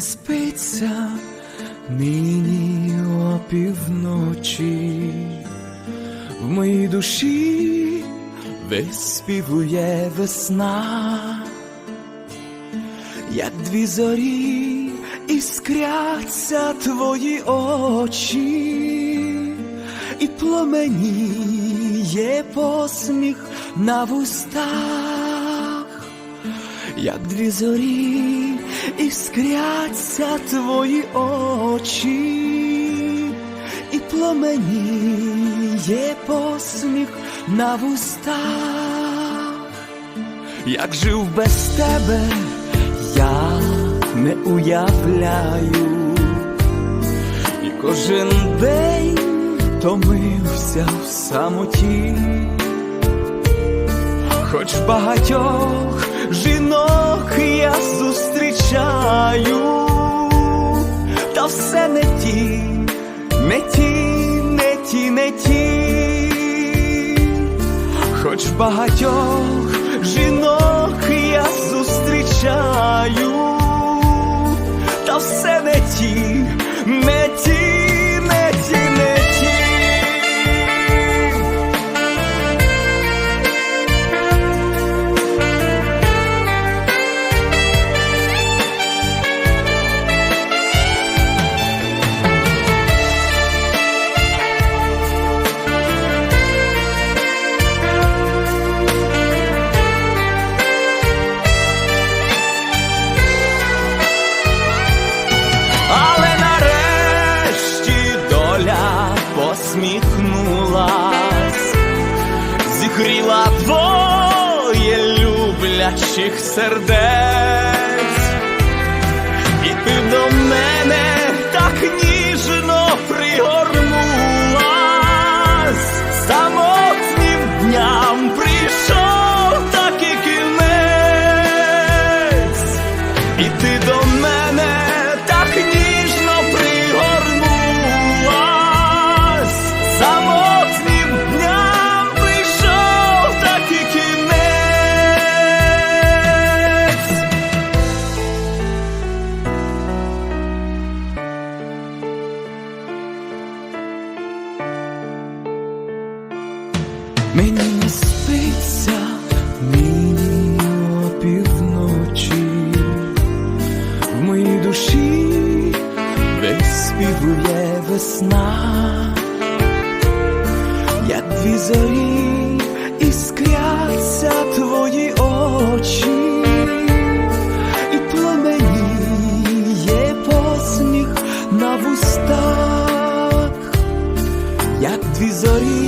спиться нині опівночі, в моїй душі виспівує весна, як дві зорі іскряться твої очі, і пломеніє посміх на вустах. Як дві зорі іскряться твої очі, і пломеніє посміх на вустах, як жив без тебе, я не уявляю, і кожен день томився в самоті. Хоч багатьох хоч багатьох жінок зігріла двоє люблячих сердець, і ти до мене так ніжно пригорнулась, самотнім дням прийшов так і кінець. І ти до мене мені не спиться, мені опівночі, в моїй душі виспівує весна, як дві зорі іскряться твої очі, і пламеніє посміх на вустах, як дві зорі.